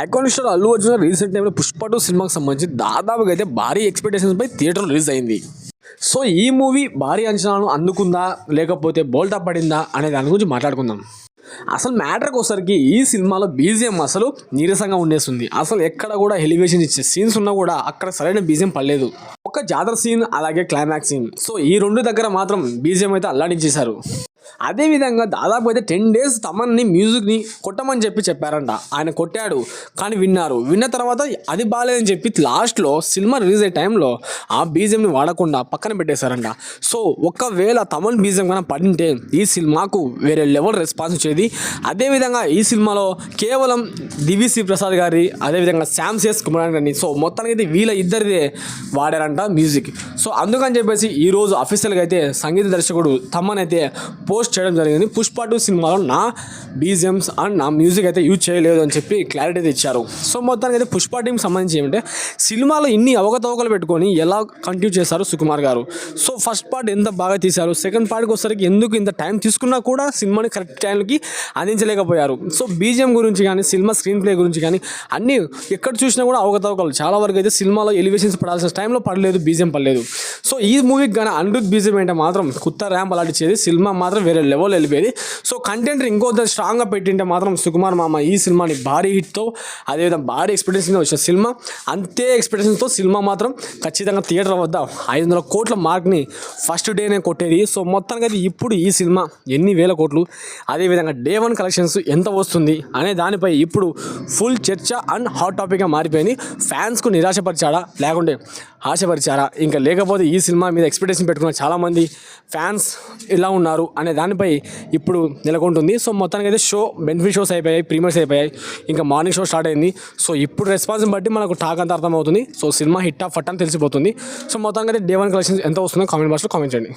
Iconic star Allu Arjun recent టైంలో Pushpa two సినిమాకి సంబంధించి దాదాపుగా అయితే భారీ ఎక్స్పెక్టేషన్స్ పై థియేటర్ రిలీజ్ అయింది. సో ఈ మూవీ భారీ అంచనాలను అందుకుందా? లేకపోతే బోల్టా పడిందా? అనే దాని గురించి మాట్లాడుకుందాం. అసలు మ్యాటర్కి ఒకసారికి ఈ సినిమాలో బీజిఎం అసలు నీరసంగా ఉండేస్తుంది. అసలు ఎక్కడ కూడా ఎలివేషన్ ఇచ్చే సీన్స్ ఉన్నా కూడా అక్కడ సరైన బీజియం పడలేదు. ఒక జాతర సీన్ అలాగే క్లైమాక్స్ సీన్ సో ఈ రెండు దగ్గర మాత్రం బీజిఎం అయితే అల్లాడించేశారు. అదేవిధంగా దాదాపు అయితే టెన్ డేస్ తమన్ని మ్యూజిక్ని కొట్టమని చెప్పి చెప్పారంట. ఆయన కొట్టాడు కానీ విన్నారు. విన్న తర్వాత అది బాగాలేదని చెప్పి లాస్ట్లో సినిమా రిలీజ్ అయ్యే టైంలో ఆ బీజియంని వాడకుండా పక్కన పెట్టేశారంట. సో ఒకవేళ తమన్ బీజియం కన్నా పడింటే ఈ సినిమాకు వేరే లెవెల్ రెస్పాన్స్ వచ్చేది. అదేవిధంగా ఈ సినిమాలో కేవలం దివిసి ప్రసాద్ గారి అదేవిధంగా శామ్ సిఎస్ కుమార్ గారిని. సో మొత్తానికి అయితే వీళ్ళ ఇద్దరిదే వాడారంట మ్యూజిక్ సో అందుకని చెప్పేసి ఈరోజు అఫీషియల్గా అయితే సంగీత దర్శకుడు తమన్ అయితే పోస్ట్ చేయడం జరిగింది. పుష్ప టూ సినిమాలో నా బీజిఎమ్స్ అండ్ నా మ్యూజిక్ అయితే యూజ్ చేయలేదు అని చెప్పి క్లారిటీ అయితే ఇచ్చారు. సో మొత్తానికి అయితే పుష్ప టీంకి సంబంధించి ఏమంటే సినిమాలో ఇన్ని అవకతవకలు పెట్టుకొని ఎలా కంటిన్యూ చేశారు సుకుమార్ గారు? సో ఫస్ట్ పార్ట్ ఎంత బాగా తీశారు? సెకండ్ పార్ట్కి వచ్చేసరికి ఎందుకు ఇంత టైం తీసుకున్నా కూడా సినిమాని కరెక్ట్ టైంకి అందించలేకపోయారు. సో బీజిఎం గురించి కానీ సినిమా స్క్రీన్ ప్లే గురించి కానీ అన్నీ ఎక్కడ చూసినా కూడా అవకతవకలు. చాలా వరకు అయితే సినిమాలో ఎలివేషన్స్ పడాల్సిన టైంలో పడలేదు బీజిఎం పడలేదు. సో ఈ మూవీకి కానీ అనిరుద్ బీజం ఏంటంటే మాత్రం కొత్త ర్యాంప్ అలాంటిది సినిమా మాత్రం వేరే లెవెల్ వెళ్ళిపోయేది. సో కంటెంట్ ఇంకో స్ట్రాంగ్గా పెట్టింటే మాత్రం సుకుమార్ మామ ఈ సినిమాని భారీ హిట్తో అదేవిధంగా భారీ ఎక్స్పెక్టేషన్తో వచ్చిన సినిమా. అంతే ఎక్స్పెక్టేషన్తో సినిమా మాత్రం ఖచ్చితంగా థియేటర్ వద్ద ఐదు వందల కోట్ల మార్క్ని ఫస్ట్ డేనే కొట్టేది. సో మొత్తానికి అది ఇప్పుడు ఈ సినిమా ఎన్ని వేల కోట్లు అదేవిధంగా డే వన్ కలెక్షన్స్ ఎంత వస్తుంది అనే దానిపై ఇప్పుడు ఫుల్ చర్చ అండ్ హాట్ టాపిక్గా మారిపోయింది. ఫ్యాన్స్కు నిరాశపరిచాడా? లేకుంటే ఆశపరిచారా? ఇంకా లేకపోతే ఈ సినిమా మీద ఎక్స్పెక్టేషన్ పెట్టుకున్న చాలామంది ఫ్యాన్స్ ఎలా ఉన్నారు అనే దానిపై ఇప్పుడు నెలకొంటుంది. సో మొత్తానికి అయితే షో బెనిఫిట్ షోస్ అయిపోయాయి ప్రీమియర్స్ అయిపోయాయి. ఇంకా మార్నింగ్ షో స్టార్ట్ అయింది. సో ఇప్పుడు రెస్పాన్స్ని బట్టి మనకు టాక్ అంతా అర్థమవుతుంది. సో సినిమా హిట్ ఆఫ్ ఫట్ అని తెలిసిపోతుంది. సో మొత్తానికి అయితే డే వన్ కలెక్షన్స్ ఎంత వస్తుందో కామెంట్ బాక్స్లో కామెంట్ చేయండి.